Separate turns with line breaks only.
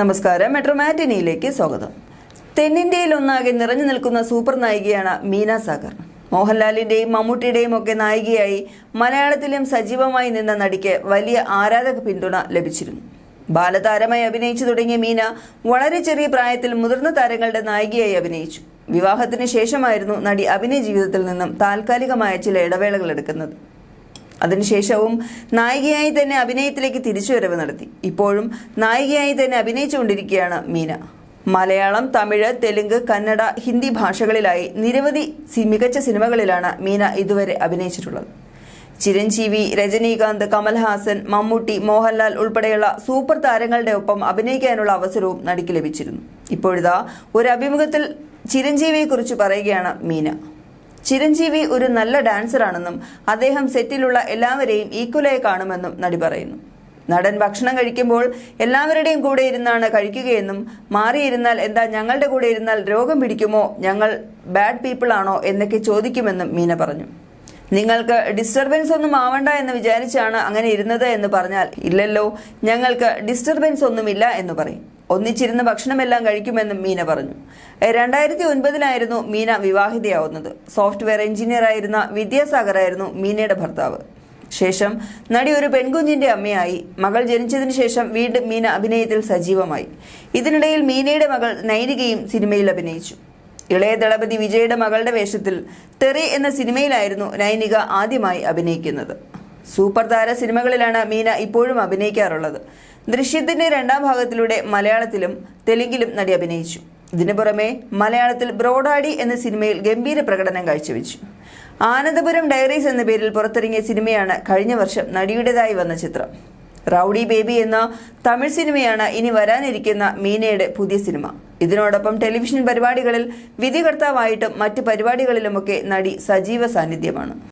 നമസ്കാരം. മെട്രോ മാറ്റിനിയിലേക്ക് സ്വാഗതം. തെന്നിന്ത്യയിൽ ഒന്നാകെ നിറഞ്ഞു നിൽക്കുന്ന സൂപ്പർ നായികയാണ് മീന സാഗർ. മോഹൻലാലിന്റെയും മമ്മൂട്ടിയുടെയും ഒക്കെ നായികയായി മലയാളത്തിലും സജീവമായി നിന്ന നടിക്ക് വലിയ ആരാധക പിന്തുണ ലഭിച്ചിരുന്നു. ബാലതാരമായി അഭിനയിച്ചു തുടങ്ങിയ മീന വളരെ ചെറിയ പ്രായത്തിൽ മുതിർന്ന താരങ്ങളുടെ നായികയായി അഭിനയിച്ചു. വിവാഹത്തിന് ശേഷമായിരുന്നു നടി അഭിനയ ജീവിതത്തിൽ നിന്നും താൽക്കാലികമായ ചില ഇടവേളകൾ എടുക്കുന്നത്. അതിനുശേഷവും നായികയായി തന്നെ അഭിനയത്തിലേക്ക് തിരിച്ചുവരവ് നടത്തി. ഇപ്പോഴും നായികയായി തന്നെ അഭിനയിച്ചുകൊണ്ടിരിക്കുകയാണ് മീന. മലയാളം തമിഴ് തെലുങ്ക് കന്നഡ ഹിന്ദി ഭാഷകളിലായി നിരവധി മികച്ച സിനിമകളിലാണ് മീന ഇതുവരെ അഭിനയിച്ചിട്ടുള്ളത്. ചിരഞ്ജീവി രജനീകാന്ത് കമൽഹാസൻ മമ്മൂട്ടി മോഹൻലാൽ ഉൾപ്പെടെയുള്ള സൂപ്പർ താരങ്ങളുടെ ഒപ്പം അഭിനയിക്കാനുള്ള അവസരവും നടിക്ക് ലഭിച്ചിരുന്നു. ഇപ്പോഴിതാ ഒരു അഭിമുഖത്തിൽ ചിരഞ്ജീവിയെക്കുറിച്ച് പറയുകയാണ് മീന. ചിരഞ്ജീവി ഒരു നല്ല ഡാൻസറാണെന്നും അദ്ദേഹം സെറ്റിലുള്ള എല്ലാവരെയും ഈക്വലായി കാണുമെന്നും നടി പറയുന്നു. നടൻ ഭക്ഷണം കഴിക്കുമ്പോൾ എല്ലാവരുടെയും കൂടെ ഇരുന്നാണ് കഴിക്കുകയെന്നും മാറിയിരുന്നാൽ എന്താ ഞങ്ങളുടെ കൂടെ ഇരുന്നാൽ രോഗം പിടിക്കുമോ ഞങ്ങൾ ബാഡ് പീപ്പിൾ ആണോ എന്നൊക്കെ ചോദിക്കുമെന്നും മീന പറഞ്ഞു. നിങ്ങൾക്ക് ഡിസ്റ്റർബൻസ് ഒന്നും ആവണ്ട എന്ന് വിചാരിച്ചാണ് അങ്ങനെ ഇരുന്നത് എന്ന് പറഞ്ഞാൽ ഇല്ലല്ലോ ഞങ്ങൾക്ക് ഡിസ്റ്റർബൻസ് ഒന്നുമില്ല എന്ന് പറയും. ഒന്നിച്ചിരുന്ന് ഭക്ഷണമെല്ലാം കഴിക്കുമെന്നും മീന പറഞ്ഞു. രണ്ടായിരത്തി ഒൻപതിലായിരുന്നു മീന വിവാഹിതയാവുന്നത്. സോഫ്റ്റ്വെയർ വിദ്യാസാഗർ ആയിരുന്നു മീനയുടെ ഭർത്താവ്. ശേഷം നടി ഒരു പെൺകുഞ്ഞിന്റെ അമ്മയായി. മകൾ ജനിച്ചതിന് ശേഷം വീണ്ടും മീന അഭിനയത്തിൽ സജീവമായി. ഇതിനിടയിൽ മീനയുടെ മകൾ നൈനികയും സിനിമയിൽ അഭിനയിച്ചു. ഇളയ ദളപതി വിജയുടെ മകളുടെ വേഷത്തിൽ തെറി എന്ന സിനിമയിലായിരുന്നു നൈനിക ആദ്യമായി അഭിനയിക്കുന്നത്. സൂപ്പർ താര സിനിമകളിലാണ് മീന ഇപ്പോഴും അഭിനയിക്കാറുള്ളത്. ദൃശ്യത്തിന്റെ രണ്ടാം ഭാഗത്തിലൂടെ മലയാളത്തിലും തെലുങ്കിലും നടി അഭിനയിച്ചു. ഇതിനു പുറമെ മലയാളത്തിൽ ബ്രോഡാഡി എന്ന സിനിമയിൽ ഗംഭീര പ്രകടനം കാഴ്ചവെച്ചു. ആനന്ദപുരം ഡയറീസ് എന്ന പേരിൽ പുറത്തിറങ്ങിയ സിനിമയാണ് കഴിഞ്ഞ വർഷം നടിയുടേതായി വന്ന ചിത്രം. റൗഡി ബേബി എന്ന തമിഴ് സിനിമയാണ് ഇനി വരാനിരിക്കുന്ന മീനയുടെ പുതിയ സിനിമ. ഇതിനോടൊപ്പം ടെലിവിഷൻ പരിപാടികളിൽ വിധികർത്താവായിട്ടും മറ്റ് പരിപാടികളിലുമൊക്കെ നടി സജീവ സാന്നിധ്യമാണ്.